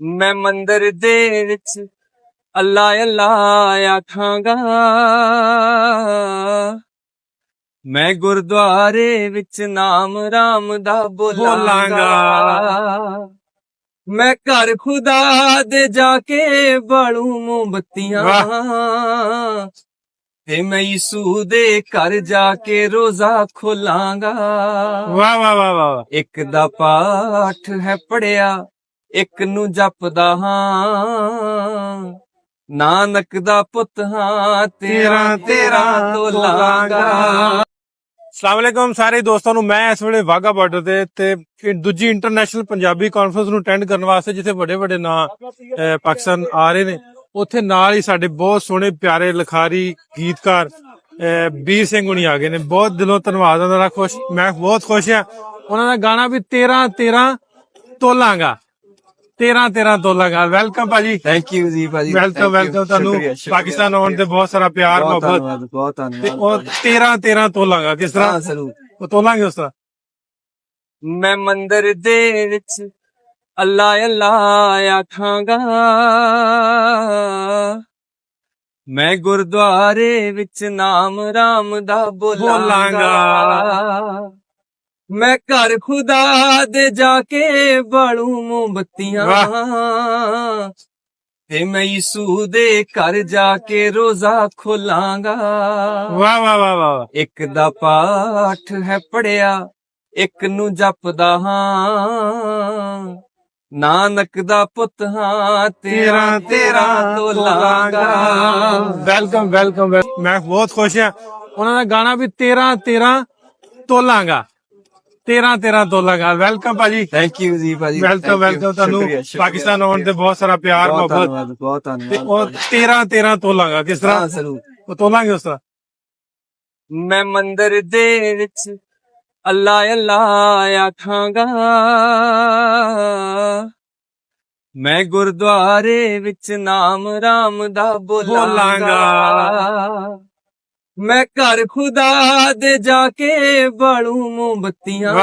ਮੈਂ ਮੰਦਰ ਦੇ ਵਿੱਚ ਅੱਲਾ ਅੱਲਾ ਆਖਾਂਗਾ। ਮੈਂ ਗੁਰਦੁਆਰੇ ਵਿੱਚ ਨਾਮ ਰਾਮ ਦਾ ਬੋਲਾਂਗਾ। ਮੈਂ ਘਰ ਖੁਦਾ ਦੇ ਜਾ ਕੇ ਬਾਲੂ ਮੋਮਬੱਤੀਆਂ। ਤੇ ਮੈਂ ਯਿਸੂ ਦੇ ਘਰ ਜਾ ਕੇ ਰੋਜ਼ਾ ਖੋਲਾਂਗਾ। ਵਾਹ ਵਾਹ ਵਾਹ ਵਾਹ ਇੱਕ ਦਾ ਪਾਠ ਹੈ ਪੜਿਆ ਇੱਕ ਨੂੰ ਜਪਦਾ ਹਾਂ, ਨਾਨਕ ਦਾ ਪੁੱਤ ਹਾਂ, ਤੇਰਾ ਤੇਰਾ ਤੋਲਾਂਗਾ। ਅਸਲਾਮ ਵਾਲੇਕਮ ਸਾਰੇ ਦੋਸਤਾਂ ਨੂੰ, ਮੈਂ ਇਸ ਵੇਲੇ ਵਾਗਾ ਬਾਰਡਰ ਤੇ ਤੇ ਦੂਜੀ ਇੰਟਰਨੈਸ਼ਨਲ ਪੰਜਾਬੀ ਕਾਨਫਰੰਸ ਨੂੰ ਅਟੈਂਡ ਕਰਨ ਵਾਸਤੇ ਜਿੱਥੇ ਵੱਡੇ ਵੱਡੇ ਨਾਂ ਪਾਕਿਸਤਾਨ ਆ ਰਹੇ ਨੇ। ਉੱਥੇ ਨਾਲ ਹੀ ਸਾਡੇ ਬਹੁਤ ਸੋਹਣੇ, ਪਿਆਰੇ, ਲਿਖਾਰੀ, ਗੀਤਕਾਰ ਵੀਰ ਸਿੰਘ ਹੁਣੀ ਆ ਗਏ ਨੇ। ਬਹੁਤ ਦਿਲੋਂ ਧੰਨਵਾਦ ਉਹਨਾਂ ਦਾ ਖੁਸ਼, ਮੈਂ ਬਹੁਤ ਖੁਸ਼ ਹਾਂ। ਉਹਨਾਂ ਦਾ ਗਾਣਾ ਵੀ 13 13 ਤੋਲਾਂਗਾ। 13 13 ਤੋਲਾਂਗਾ ਵੈਲਕਮ ਭਾਜੀ। ਥੈਂਕ ਯੂ ਜੀ ਭਾਜੀ। ਵੈਲਕਮ ਵੈਲਕਮ ਤੁਹਾਨੂੰ। ਪਾਕਿਸਤਾਨ ਆਉਣ ਤੇ ਬਹੁਤ ਸਾਰਾ ਪਿਆਰ ਮੁਹੱਬਤ। ਬਹੁਤ ਤੇ ਧੰਨਵਾਦ ਉਹ 13 13 ਤੋਲਾਂਗਾ ਕਿਸ ਹਾਂ ਤਰ੍ਹਾਂ ਜ਼ਰੂਰ। ਉਹ ਤੋਲਾਂਗੇ ਉਸ ਤਰ੍ਹਾਂ? ਮੈਂ ਮੰਦਰ ਦੇ ਵਿੱਚ ਅੱਲਾ ਅੱਲਾ ਆਖਾਂਗਾ। ਮੈਂ ਗੁਰਦੁਆਰੇ ਵਿੱਚ ਨਾਮ ਰਾਮ ਦਾ ਬੋਲਾਂਗਾ। ਮੈਂ ਘਰ ਖੁਦਾ ਦੇ ਜਾ ਕੇ ਬਾਲੂ ਮੋਮਬੱਤੀਆਂ ਤੇ ਮੈਂ ਯਿਸੂ ਦੇ ਘਰ ਜਾ ਕੇ ਰੋਜ਼ਾ ਖੋਲਾਂਗਾ। ਵਾਹ ਵਾਹ ਵਾਹ ਵਾਹ ਇੱਕ ਦਾ ਪਾਠ ਹੈ ਪੜਿਆ ਇੱਕ ਨੂੰ ਜਪਦਾ ਹਾਂ। ਨਾਨਕ ਦਾ ਪੁੱਤ ਹਾਂ ਤੇਰਾ ਤੇਰਾ ਤੋਲਾਂਗਾ। ਵੈਲਕਮ ਵੈਲਕਮ ਮੈਂ ਬਹੁਤ ਖੁਸ਼ ਹਾਂ। ਉਹਨਾਂ ਦਾ ਗਾਣਾ ਵੀ 13 13 ਤੋਲਾਂਗਾ। 13 13 ਤੋਲਾਂਗਾ ਵੈਲਕਮ ਭਾਜੀ। ਥੈਂਕ ਯੂ ਜੀ ਭਾਜੀ। ਵੈਲਕਮ ਵੈਲਕਮ ਤੁਹਾਨੂੰ। ਪਾਕਿਸਤਾਨ ਆਉਣ ਤੇ ਬਹੁਤ ਸਾਰਾ ਪਿਆਰ ਮੁਹੱਬਤ। ਬਹੁਤ ਤੇ ਧੰਨਵਾਦ ਉਹ 13 13 ਤੋਲਾਂਗਾ ਕਿਸ ਹਾਂ ਤਰ੍ਹਾਂ ਜ਼ਰੂਰ। ਉਹ ਤੋਲਾਂਗੇ ਉਸ ਤਰ੍ਹਾਂ। ਮੈਂ ਮੰਦਰ ਦੇ ਵਿੱਚ ਅੱਲਾ ਅੱਲਾ ਆਖਾਂਗਾ। ਮੈਂ ਗੁਰਦੁਆਰੇ ਵਿੱਚ ਨਾਮ ਰਾਮ ਦਾ ਬੋਲਾਂਗਾ। ਮੈਂ ਘਰ ਖੁਦਾ ਦੇ ਜਾ ਕੇ ਬਾਲੂ ਮੋਮਬੱਤੀਆਂ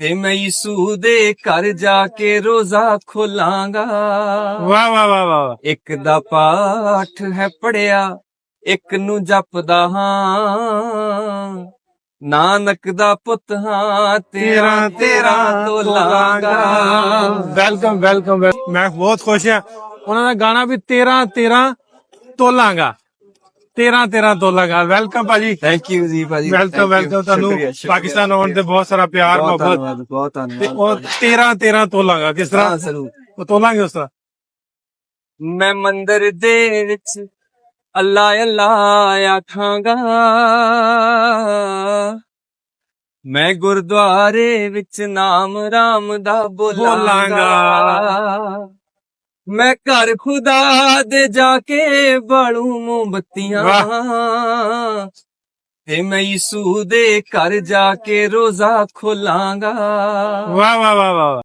ਤੇ ਮੈਂ ਯਿਸੂ ਦੇ ਘਰ ਜਾ ਕੇ ਰੋਜ਼ਾ ਖੋਲਾਂਗਾ। ਵਾਹ ਵਾਹ ਵਾਹ ਵਾਹ ਇੱਕ ਦਾ ਪਾਠ ਹੈ ਪੜਿਆ ਇੱਕ ਨੂੰ ਜਪਦਾ ਹਾਂ। ਨਾਨਕ ਦਾ ਪੁੱਤ ਹਾਂ ਤੇਰਾ ਤੇਰਾ ਤੋਲਾਂਗਾ। ਵੈਲਕਮ ਵੈਲਕਮ ਮੈਂ ਬਹੁਤ ਖੁਸ਼ ਹਾਂ। ਉਹਨਾਂ ਦਾ ਗਾਣਾ ਵੀ 13 13 ਤੋਲਾਂਗਾ। 13 13 ਤੋਲਾਂਗਾ ਵੈਲਕਮ ਭਾਜੀ। ਥੈਂਕ ਯੂ ਜੀ ਭਾਜੀ। ਵੈਲਕਮ ਵੈਲਕਮ ਤੁਹਾਨੂੰ ਪਾਕਿਸਤਾਨ ਆਉਣ ਤੇ ਬਹੁਤ ਸਾਰਾ ਪਿਆਰ ਮੁਹੱਬਤ। ਬਹੁਤ ਤੇ ਧੰਨਵਾਦ ਉਹ 13 13 ਤੋਲਾਂਗਾ ਕਿਸ ਹਾਂ ਤਰ੍ਹਾਂ ਜ਼ਰੂਰ। ਉਹ ਤੋਲਾਂਗੇ ਉਸ ਤਰ੍ਹਾਂ। ਮੈਂ ਮੰਦਰ ਦੇ ਵਿੱਚ ਅੱਲਾ ਅੱਲਾ ਆਖਾਂਗਾ। ਮੈਂ ਗੁਰਦੁਆਰੇ ਵਿੱਚ ਨਾਮ ਰਾਮ ਦਾ ਬੋਲਾਂਗਾ। ਮੈਂ ਘਰ ਖੁਦਾ ਦੇ ਜਾ ਕੇ ਬਾਲੂ ਮੋਮਬੱਤੀਆਂ। ਤੇ ਮੈਂ ਯਿਸੂ ਦੇ ਘਰ ਜਾ ਕੇ ਰੋਜ਼ਾ ਖੋਲਾਂਗਾ। ਵਾਹ ਵਾਹ ਵਾਹ ਵਾਹ